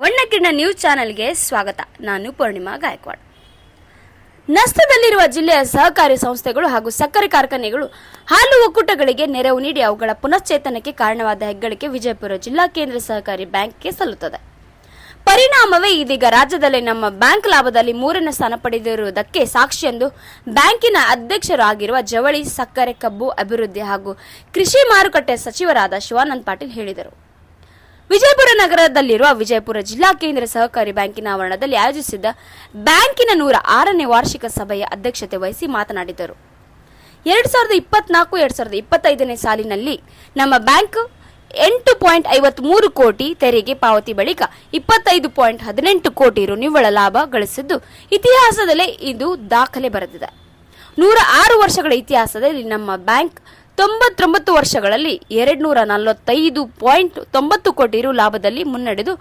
ವರ್ಣಕಿರಣ news ಚಾನೆಲ್ಗೆ ಸ್ವಾಗತ. ನಾನು ಪೂರ್ಣಿಮಾ ಗಾಯಕ್ವಾಡ್. ನಷ್ಟದಲ್ಲಿರುವ ಜಿಲ್ಲೆಯ ಸಹಕಾರಿ ಸಂಸ್ಥೆಗಳು ಹಾಗೂ ಸಕ್ಕರೆ ಕಾರ್ಖಾನೆಗಳು ಹಾಲು ಒಕ್ಕೂಟಗಳಿಗೆ ನೆರವು ನೀಡಿ ಅವುಗಳ ಪುನಶ್ಚೇತನಕ್ಕೆ ಕಾರಣವಾದ ಹೆಗ್ಗಳಿಕೆ ವಿಜಯಪುರ ಜಿಲ್ಲಾ ಕೇಂದ್ರ ಸಹಕಾರಿ ಬ್ಯಾಂಕ್ಗೆ ಸಲ್ಲುತ್ತದೆ. ಪರಿಣಾಮವೇ ಇದೀಗ ರಾಜ್ಯದಲ್ಲಿ ನಮ್ಮ ಬ್ಯಾಂಕ್ ಲಾಭದಲ್ಲಿ ಮೂರನೇ ಸ್ಥಾನ ಪಡೆದಿರುವುದಕ್ಕೆ ಸಾಕ್ಷಿ ಎಂದು ಬ್ಯಾಂಕಿನ ಅಧ್ಯಕ್ಷರು ಆಗಿರುವ ಜವಳಿ ಸಕ್ಕರೆ ಕಬ್ಬು ಅಭಿವೃದ್ಧಿ ಹಾಗೂ ಕೃಷಿ ಮಾರುಕಟ್ಟೆ ಸಚಿವರಾದ ಶಿವಾನಂದ್ ಪಾಟೀಲ್ ಹೇಳಿದರು. ವಿಜಯಪುರ ನಗರದಲ್ಲಿರುವ ವಿಜಯಪುರ ಜಿಲ್ಲಾ ಕೇಂದ್ರ ಸಹಕಾರಿ ಬ್ಯಾಂಕಿನ ಆವರಣದಲ್ಲಿ ಆಯೋಜಿಸಿದ್ದ ಬ್ಯಾಂಕಿನ ನೂರ ಆರನೇ ವಾರ್ಷಿಕ ಸಭೆಯ ಅಧ್ಯಕ್ಷತೆ ವಹಿಸಿ ಮಾತನಾಡಿದರು. ಎರಡ್ ಸಾವಿರದ ಇಪ್ಪತ್ನಾಲ್ಕು, ಎರಡ್ ಸಾವಿರದ ಇಪ್ಪತ್ತೈದನೇ ಸಾಲಿನಲ್ಲಿ ನಮ್ಮ ಬ್ಯಾಂಕ್ ಎಂಟು ಪಾಯಿಂಟ್ ಐವತ್ಮೂರು ಕೋಟಿ ತೆರಿಗೆ ಪಾವತಿ ಬಳಿಕ ಇಪ್ಪತ್ತೈದು ಪಾಯಿಂಟ್ ಹದಿನೆಂಟು ಕೋಟಿ ರು ನಿವ್ವಳ ಲಾಭ ಗಳಿಸಿದ್ದು, ಇತಿಹಾಸದಲ್ಲೇ ಇದು ದಾಖಲೆ ಬರೆದಿದೆ. ನೂರ ಆರು ವರ್ಷಗಳ ಇತಿಹಾಸದಲ್ಲಿ ನಮ್ಮ ಬ್ಯಾಂಕ್ ತೊಂಬತ್ತೊಂಬತ್ತು ವರ್ಷಗಳಲ್ಲಿ ಎರಡ್ ನೂರ ನಲವತ್ತೈದು ಪಾಯಿಂಟ್ ತೊಂಬತ್ತು ಕೋಟಿ ರು ಲಾಭದಲ್ಲಿ ಮುನ್ನಡೆದು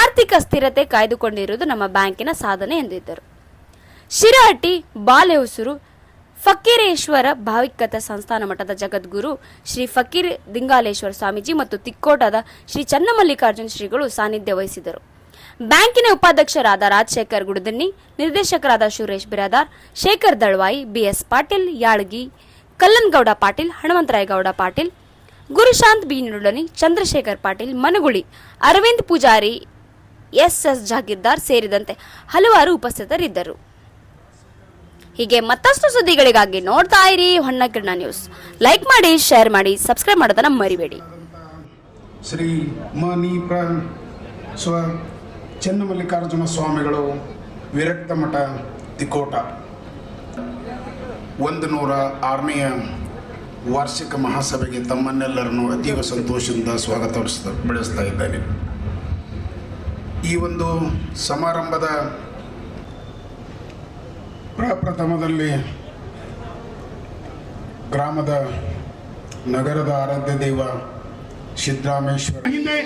ಆರ್ಥಿಕ ಸ್ಥಿರತೆ ಕಾಯ್ದುಕೊಂಡಿರುವುದು ನಮ್ಮ ಬ್ಯಾಂಕಿನ ಸಾಧನೆ ಎಂದಿದ್ದರು. ಶಿರಹಟ್ಟಿ ಬಾಲೆಹೊಸೂರು ಫಕೀರೇಶ್ವರ ಭಾವಿಕತ ಸಂಸ್ಥಾನ ಮಠದ ಜಗದ್ಗುರು ಶ್ರೀ ಫಕೀರ್ ದಿಂಗಾಲೇಶ್ವರ ಸ್ವಾಮೀಜಿ ಮತ್ತು ತಿಕ್ಕೋಟದ ಶ್ರೀ ಚನ್ನಮಲ್ಲಿಕಾರ್ಜುನ ಶ್ರೀಗಳು ಸಾನ್ನಿಧ್ಯ ವಹಿಸಿದರು. ಬ್ಯಾಂಕಿನ ಉಪಾಧ್ಯಕ್ಷರಾದ ರಾಜಶೇಖರ್ ಗುಡದಣ್ಣಿ ನಿರ್ದೇಶಕರಾದ Suresh Biradar, Shekhar Dalwai, B S Patil, Yalagi Kallangouda Patil, Hanumantharayagouda Patil, Gurushant B Chandrashekhar Patil, Managuli, Arvind Pujari, S S Jagirdar ಸೇರಿದಂತೆ ಹಲವಾರು ಉಪಸ್ಥಿತರಿದ್ದರು. ಹೀಗೆ ಮತ್ತಷ್ಟು ಸುದ್ದಿಗಳಿಗಾಗಿ ನೋಡ್ತಾ ಇರಿ ಹೊನ್ನಕಿರಣ ನ್ಯೂಸ್. ಲೈಕ್ ಮಾಡಿ, ಶೇರ್ ಮಾಡಿ, ಸಬ್ಸ್ಕ್ರೈಬ್ ಮಾಡೋದನ್ನ ಮರಿಬೇಡಿ. ಶ್ರೀ ಮನಿ ಸ್ವ ಚನ್ನಮಲ್ಲಿಕಾರ್ಜುನ ಸ್ವಾಮಿಗಳು ವಿರಕ್ತ ಮಠ ತಿಕೋಟ. ಒಂದು ನೂರ ಆರನೆಯ ವಾರ್ಷಿಕ ಮಹಾಸಭೆಗೆ ತಮ್ಮನ್ನೆಲ್ಲರನ್ನು ಅತೀವ ಸಂತೋಷದಿಂದ ಸ್ವಾಗತ ಬೆಳೆಸ್ತಾ ಇದ್ದೇನೆ. ಈ ಒಂದು ಸಮಾರಂಭದ ಪ್ರಪ್ರಥಮದಲ್ಲಿ ಗ್ರಾಮದ ನಗರದ ಆರಾಧ್ಯ ದೈವ ಸಿದ್ದರಾಮೇಶ್ವರ ಹಿಂದೆ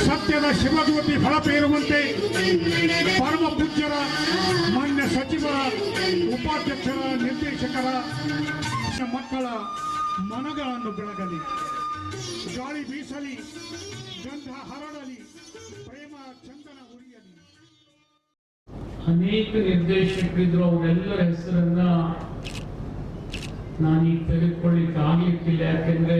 ಸತ್ಯದ ಶಿವಜ್ಯೋತಿ ಫಲಪೇರುವಂತೆ ಪರಮ ಪೂಜ್ಯರ ಮಾನ್ಯ ಸಚಿವರ ಉಪಾಧ್ಯಕ್ಷರ ನಿರ್ದೇಶಕರ ಮಕ್ಕಳ ಮನಗಳನ್ನು ಬೆಳಗಲಿ. ಗಾಳಿ ಬೀಸಲಿ ಗಂಧ ಹರಡಲಿ ಪ್ರೇಮ ಚಂದನ ಉರಿಯಲಿ. ಅನೇಕ ನಿರ್ದೇಶಕರಿದ್ರು ಅವರೆಲ್ಲರ ಹೆಸರನ್ನ ನಾನೀಗ ತೆಗೆದುಕೊಳ್ಳಿಕ್ಕೆ ಆಗ್ಲಿಕ್ಕಿಲ್ಲ ಯಾಕೆಂದ್ರೆ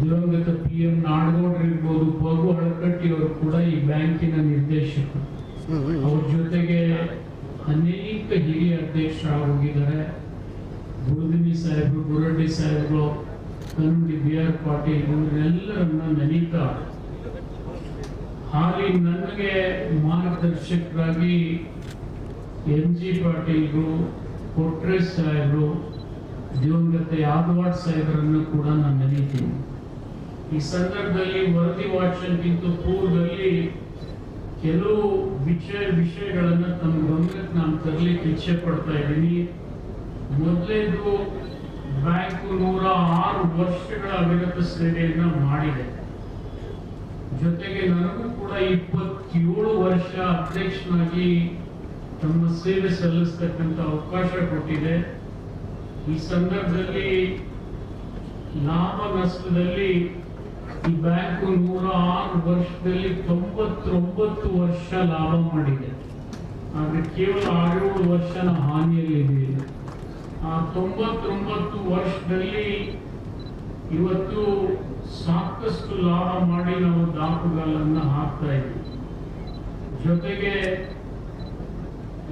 ದಿವಂಗತ ಪಿ ಎಂ ನಾಡಗೌಡರು ಇರ್ಬೋದು ಬಗು ಹಳಕಟ್ಟಿ ಅವರು ಕೂಡ ಈ ಬ್ಯಾಂಕಿನ ನಿರ್ದೇಶಕರು. ಅವ್ರ ಜೊತೆಗೆ ಅನೇಕ ಹಿರಿಯ ಅಧ್ಯಕ್ಷರ ಹೋಗಿದ್ದಾರೆ ಗುರುದಿನಿ ಸಾಹೇಬ್ರು ಗುರಡ್ಡಿ ಸಾಹೇಬ್ರು ಕನ್ನಡಿ ಬಿ ಆರ್ ಪಾಟೀಲ್ ಇವರೆಲ್ಲರನ್ನ ನೆನೀತಾ ಹಾಗೆ ನನಗೆ ಮಾರ್ಗದರ್ಶಕರಾಗಿ ಎಂ ಜಿ ಪಾಟೀಲ್ರು ಕೊಟ್ರೇಶ್ ಸಾಹೇಬ್ರು ದಿವಂಗತ ಯಾದವಾಡ್ ಸಾಹೇಬರನ್ನು ಕೂಡ ನಾನು ನೆನೀತೀನಿ. ಈ ಸಂದರ್ಭದಲ್ಲಿ ವರದಿ ವಾಚನಕ್ಕಿಂತ ಪೂರ್ವದಲ್ಲಿ ಕೆಲವು ವಿಷಯ ವಿಷಯಗಳನ್ನ ತಮ್ಮ ಗಮನಕ್ಕೆ ನಾನು ತರಲಿಕ್ಕೆ ಇಚ್ಛೆ ಪಡ್ತಾ ಇದ್ದೀನಿ. ಮೊದಲೇದು ಬ್ಯಾಂಕ್ ನೂರ ಆರು ವರ್ಷಗಳ ಅವಿರತ ಸೇವೆಯನ್ನ ಮಾಡಿದೆ. ಜೊತೆಗೆ ನನಗೂ ಕೂಡ ಇಪ್ಪತ್ತೇಳು ವರ್ಷ ಅಧ್ಯಕ್ಷನಾಗಿ ತಮ್ಮ ಸೇವೆ ಸಲ್ಲಿಸ್ತಕ್ಕಂಥ ಅವಕಾಶ ಕೊಟ್ಟಿದೆ. ಈ ಸಂದರ್ಭದಲ್ಲಿ ಲಾಭ ನಷ್ಟದಲ್ಲಿ ಈ ಬ್ಯಾಂಕ್ ನೂರ ಆರು ವರ್ಷದಲ್ಲಿ ತೊಂಬತ್ತೊಂಬತ್ತು ವರ್ಷ ಲಾಭ ಮಾಡಿದೆ. ಆದ್ರೆ ಕೇವಲ ಆರೇಳು ವರ್ಷನ ಹಾನಿಯಲ್ಲಿದೆ ಆ ತೊಂಬತ್ತೊಂಬತ್ತು ವರ್ಷದಲ್ಲಿ ಇವತ್ತು ಸಾಕಷ್ಟು ಲಾಭ ಮಾಡಿ ನಾವು ದಾಖಲೆಗಳನ್ನ ಹಾಕ್ತಾ ಇದ್ವಿ ಜೊತೆಗೆ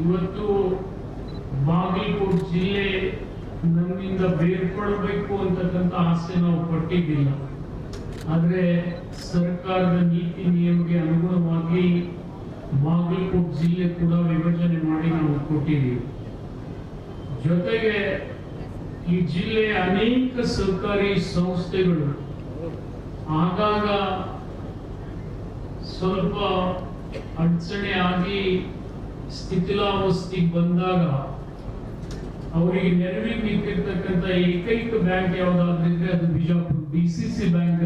ಇವತ್ತು ಬಾಗಲಕೋಟೆ ಜಿಲ್ಲೆ ನಮ್ಮಿಂದ ಬೇರ್ಪಡಬೇಕು ಅಂತಕ್ಕಂಥ ಆಸೆ ನಾವು ಪಟ್ಟಿದ್ದಿಲ್ಲ ಆದ್ರೆ ಸರ್ಕಾರದ ನೀತಿ ನಿಯಮಕ್ಕೆ ಅನುಗುಣವಾಗಿ ಬಾಗಲಕೋಟೆ ಜಿಲ್ಲೆ ಕೂಡ ವಿಭಜನೆ ಮಾಡಿ ನಾವು ಕೊಟ್ಟಿದ್ದೀವಿ. ಜೊತೆಗೆ ಈ ಜಿಲ್ಲೆಯ ಅನೇಕ ಸರ್ಕಾರಿ ಸಂಸ್ಥೆಗಳು ಆಗಾಗ ಸ್ವಲ್ಪ ಅಡಚಣೆ ಆಗಿ ಸ್ಥಿತಿಲಾವಸ್ಥೆಗೆ ಬಂದಾಗ ಅವರಿಗೆ ನೆರವಿಗೆ ನಿಂತಿರ್ತಕ್ಕಂಥ ಏಕೈಕ ಬ್ಯಾಂಕ್ ಯಾವ್ದಾದ್ರಿದ್ರೆ ಅದು Bijapur, D C C bank